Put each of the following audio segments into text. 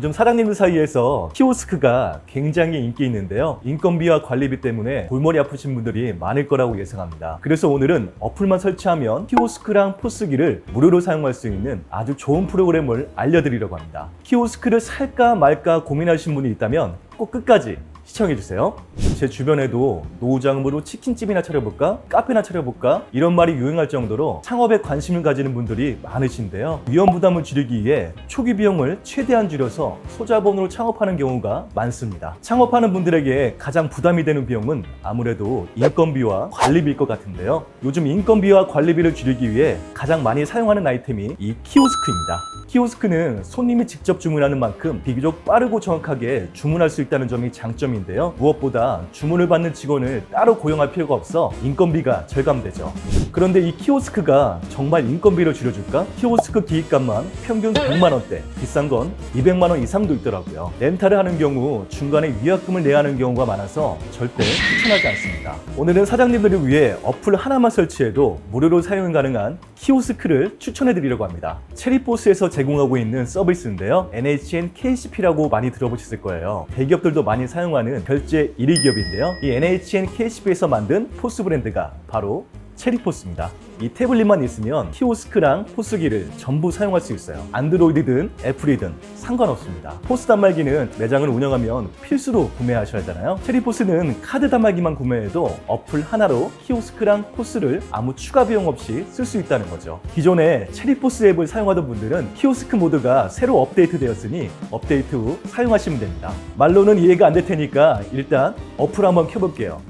요즘 사장님들 사이에서 키오스크가 굉장히 인기 있는데요. 인건비와 관리비 때문에 골머리 아프신 분들이 많을 거라고 예상합니다. 그래서 오늘은 어플만 설치하면 키오스크랑 포스기를 무료로 사용할 수 있는 아주 좋은 프로그램을 알려드리려고 합니다. 키오스크를 살까 말까 고민하신 분이 있다면 꼭 끝까지 시청해주세요. 제 주변에도 노후자금으로 치킨집이나 차려볼까? 카페나 차려볼까? 이런 말이 유행할 정도로 창업에 관심을 가지는 분들이 많으신데요. 위험 부담을 줄이기 위해 초기 비용을 최대한 줄여서 소자본으로 창업하는 경우가 많습니다. 창업하는 분들에게 가장 부담이 되는 비용은 아무래도 인건비와 관리비일 것 같은데요. 요즘 인건비와 관리비를 줄이기 위해 가장 많이 사용하는 아이템이 이 키오스크입니다. 키오스크는 손님이 직접 주문하는 만큼 비교적 빠르고 정확하게 주문할 수 있다는 점이 장점인데요. 무엇보다 주문을 받는 직원을 따로 고용할 필요가 없어 인건비가 절감되죠. 그런데 이 키오스크가 정말 인건비를 줄여줄까? 키오스크 기입값만 평균 100만 원대, 비싼 건 200만 원 이상도 있더라고요. 렌탈을 하는 경우 중간에 위약금을 내야 하는 경우가 많아서 절대 추천하지 않습니다. 오늘은 사장님들을 위해 어플 하나만 설치해도 무료로 사용 가능한 키오스크를 추천해 드리려고 합니다. 체리포스에서 제공하고 있는 서비스인데요. NHN KCP라고 많이 들어보셨을 거예요. 대기업들도 많이 사용하는 결제 1위 기업인데요. 이 NHN KCP에서 만든 포스 브랜드가 바로 체리포스입니다. 이 태블릿만 있으면 키오스크랑 포스기를 전부 사용할 수 있어요. 안드로이드든 애플이든 상관없습니다. 포스 단말기는 매장을 운영하면 필수로 구매하셔야 하잖아요. 체리포스는 카드 단말기만 구매해도 어플 하나로 키오스크랑 포스를 아무 추가 비용 없이 쓸 수 있다는 거죠. 기존에 체리포스 앱을 사용하던 분들은 키오스크 모드가 새로 업데이트되었으니 업데이트 후 사용하시면 됩니다. 말로는 이해가 안 될 테니까 일단 어플 한번 켜볼게요.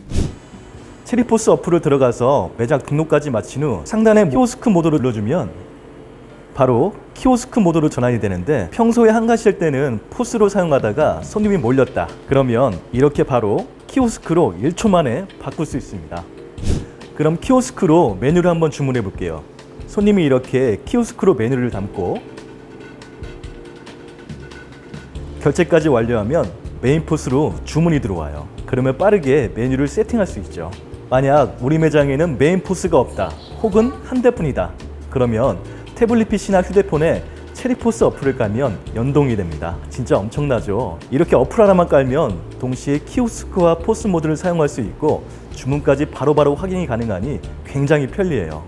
체리포스 어플을 들어가서 매장 등록까지 마친 후 상단에 키오스크 모드를 눌러주면 바로 키오스크 모드로 전환이 되는데 평소에 한가실 때는 포스로 사용하다가 손님이 몰렸다 그러면 이렇게 바로 키오스크로 1초 만에 바꿀 수 있습니다 그럼 키오스크로 메뉴를 한번 주문해 볼게요 손님이 이렇게 키오스크로 메뉴를 담고 결제까지 완료하면 메인 포스로 주문이 들어와요. 그러면 빠르게 메뉴를 세팅할 수 있죠. 만약 우리 매장에는 메인 포스가 없다, 혹은 한 대뿐이다. 그러면 태블릿 PC나 휴대폰에 체리포스 어플을 깔면 연동이 됩니다. 진짜 엄청나죠? 이렇게 어플 하나만 깔면 동시에 키오스크와 포스 모드를 사용할 수 있고 주문까지 바로바로 확인이 가능하니 굉장히 편리해요.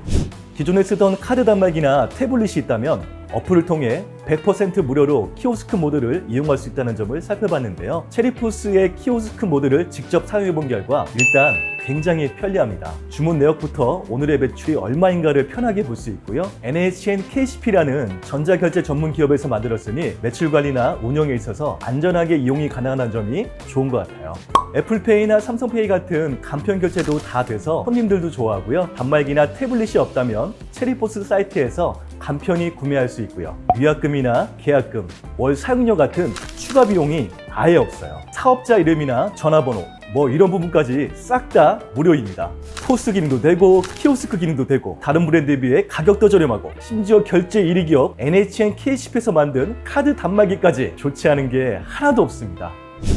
기존에 쓰던 카드 단말기나 태블릿이 있다면 어플을 통해 100% 무료로 키오스크 모드를 이용할 수 있다는 점을 살펴봤는데요. 체리포스의 키오스크 모드를 직접 사용해 본 결과 일단 굉장히 편리합니다. 주문 내역부터 오늘의 매출이 얼마인가를 편하게 볼 수 있고요. NHN KCP라는 전자결제 전문 기업에서 만들었으니 매출 관리나 운영에 있어서 안전하게 이용이 가능한 점이 좋은 것 같아요. 애플페이나 삼성페이 같은 간편 결제도 다 돼서 손님들도 좋아하고요. 단말기나 태블릿이 없다면 체리포스 사이트에서 간편히 구매할 수 있고요. 위약금이나 계약금, 월 사용료 같은 추가 비용이 아예 없어요. 사업자 이름이나 전화번호, 뭐 이런 부분까지 싹 다 무료입니다. 포스 기능도 되고 키오스크 기능도 되고 다른 브랜드에 비해 가격도 저렴하고 심지어 결제 1위 기업 NHN KCP에서 만든 카드 단말기까지 좋지 않은 게 하나도 없습니다.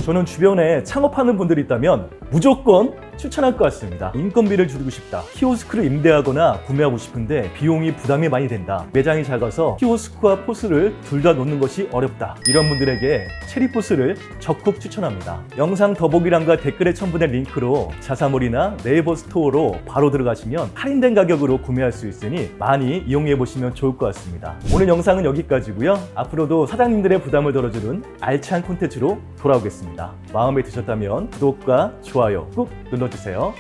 저는 주변에 창업하는 분들이 있다면 무조건 추천할 것 같습니다. 인건비를 줄이고 싶다. 키오스크를 임대하거나 구매하고 싶은데 비용이 부담이 많이 된다. 매장이 작아서 키오스크와 포스를 둘 다 놓는 것이 어렵다. 이런 분들에게 체리포스를 적극 추천합니다. 영상 더보기란과 댓글에 첨부된 링크로 자사몰이나 네이버 스토어로 바로 들어가시면 할인된 가격으로 구매할 수 있으니 많이 이용해 보시면 좋을 것 같습니다. 오늘 영상은 여기까지고요. 앞으로도 사장님들의 부담을 덜어주는 알찬 콘텐츠로 돌아오겠습니다. 마음에 드셨다면 구독과 좋아요 꾹 눌러 주세요.